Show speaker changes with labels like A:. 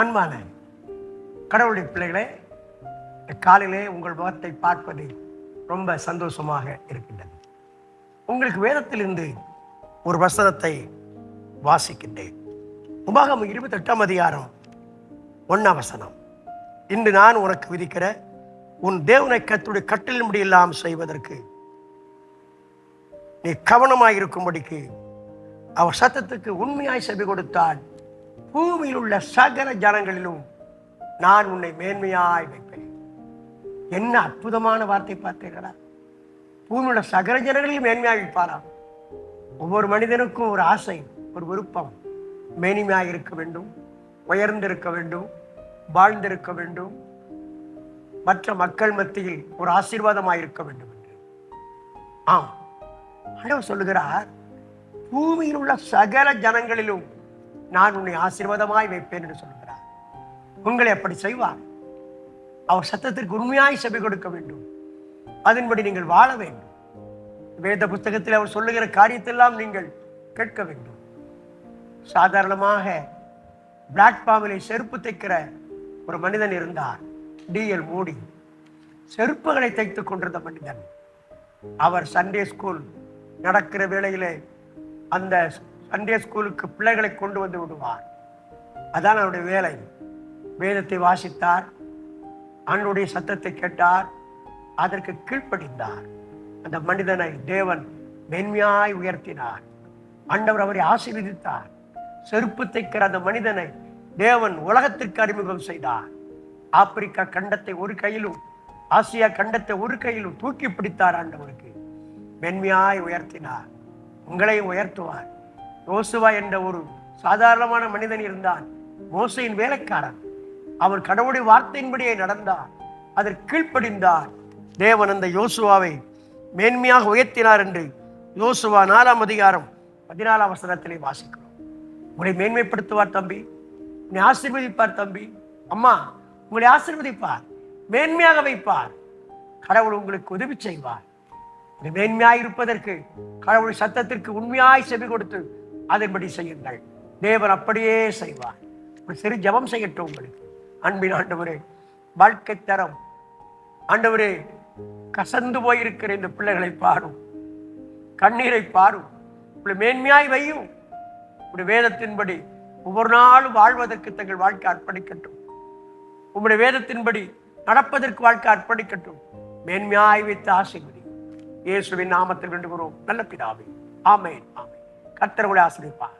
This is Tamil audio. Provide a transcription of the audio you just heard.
A: அன்பான கடவுளுடைய பிள்ளைகளே காலையிலே உங்கள் முகத்தை பார்ப்பது ரொம்ப சந்தோஷமாக இருக்கின்றது. உங்களுக்கு வேதத்திலிருந்து ஒரு வசனத்தை வாசிக்கின்றேன். உபாகம் இருபத்தெட்டாம் அதிகாரம் ஒன்னாம் வசனம். இன்று நான் உனக்கு விதிக்கிற உன் தேவனை கத்துடைய கட்டில் முடியெல்லாம் செய்வதற்கு நீ கவனமாயிருக்கும்படிக்கு அவர் சத்தத்துக்கு உண்மையாய் செவி கொடுத்தால் பூமியில் உள்ள சகல ஜனங்களிலும் நான் உன்னை மேன்மையாய் வைப்பேன். என்ன அற்புதமான வார்த்தை பார்த்தீர்களா? பூமியில் சகல ஜனங்களிலும் மேன்மையாய் வைப்பாராம் ஒவ்வொரு மனிதனுக்கும் ஒரு ஆசை ஒரு விருப்பம். மேன்மையாக இருக்க வேண்டும் உயர்ந்திருக்க வேண்டும் வாழ்ந்திருக்க வேண்டும். மற்ற மக்கள் மத்தியில் ஒரு ஆசீர்வாதமாக இருக்க வேண்டும் என்று. ஆம். ஆண்டவர் சொல்லுகிறார் பூமியில் உள்ள சகல ஜனங்களிலும் நான் உன்னை ஆசீர்வாதமாய் வைப்பேன் என்று சொல்கிறார். உங்களை அப்படி செய்வார். அவர் சத்தத்திற்கு உண்மையாய் செவி கொடுக்க வேண்டும். அதன்படி நீங்கள் வாழ வேண்டும். வேத புத்தகத்தில் அவர் சொல்லுகிற காரியத்தெல்லாம் நீங்கள் கேட்க வேண்டும். சாதாரணமாக பிளாட்ஃபார்மிலே செருப்பு தைக்கிற ஒரு மனிதன் இருந்தார் டிஎல் மோடி. செருப்புகளை தைத்துக் கொண்டிருந்த மனிதன். அவர் சண்டே ஸ்கூல் நடக்கிற வேளையிலே அந்த சண்டே ஸ்கூலுக்கு பிள்ளைகளை கொண்டு வந்து விடுவார். அதான் அவருடைய வேலை. வேதத்தை வாசித்தார். ஆண்டுடைய சத்தத்தை கேட்டார். அதற்கு கீழ்ப்படிந்தார். அந்த மனிதனை தேவன் மென்மையாய் உயர்த்தினார். ஆண்டவர் அவரை ஆசீர்வதித்தார். செருப்பு தைக்கிற அந்த மனிதனை தேவன் உலகத்திற்கு அறிமுகம் செய்தார். ஆப்பிரிக்கா கண்டத்தை ஒரு கையிலும் ஆசியா கண்டத்தை ஒரு கையிலும் தூக்கி பிடித்தார் ஆண்டவருக்கு. மென்மையாய் உயர்த்தினார். உங்களையும் உயர்த்துவார். யோசுவா என்ற ஒரு சாதாரணமான மனிதன் இருந்தான். மோசையின் வேலைக்காரன். அவர் கடவுளுடைய வார்த்தையின்படியே நடந்தார் அதற்கு கீழ்ப்படிந்தார் தேவன் அந்த யோசுவாவை மேன்மையாக உயர்த்தினார் என்று யோசுவா நாலாம் அதிகாரம் பதினாலாம் வசனத்திலே வாசிக்கிறோம். உங்களை மேன்மைப்படுத்துவார் தம்பி. உன்னை ஆசீர்வதிப்பார் தம்பி. அம்மா உங்களை ஆசீர்வதிப்பார். மேன்மையாக வைப்பார். கடவுள் உங்களுக்கு உதவி செய்வார். இது மேன்மையாய் இருப்பதற்கு கடவுள் சத்தத்திற்கு உண்மையாய் செவி கொடுத்து அதன்படி செய்யுங்கள். தேவன் அப்படியே செய்வார். ஒரு சிறு ஜெபம் செய்யட்டும் உங்களுக்கு. அன்பின் ஆண்டவரே வாழ்க்கை தரம். ஆண்டவரே கசந்து போயிருக்கிற இந்த பிள்ளைகளை பாரும். கண்ணீரை பாரும். இப்படி மேன்மையாய் வையும். இப்படி வேதத்தின்படி ஒவ்வொரு நாளும் வாழ்வதற்கு தங்கள் வாழ்க்கை அர்ப்பணிக்கட்டும். உங்களுடைய வேதத்தின்படி நடப்பதற்கு வாழ்க்கை அர்ப்பணிக்கட்டும். மேன்மையாய் வைத்து ஆசை இயேசுவின் நாமத்தில் வேண்டுகிறோம். நல்ல பிதாவே. ஆமேன். ஆமென். கத்தர்களை உங்களை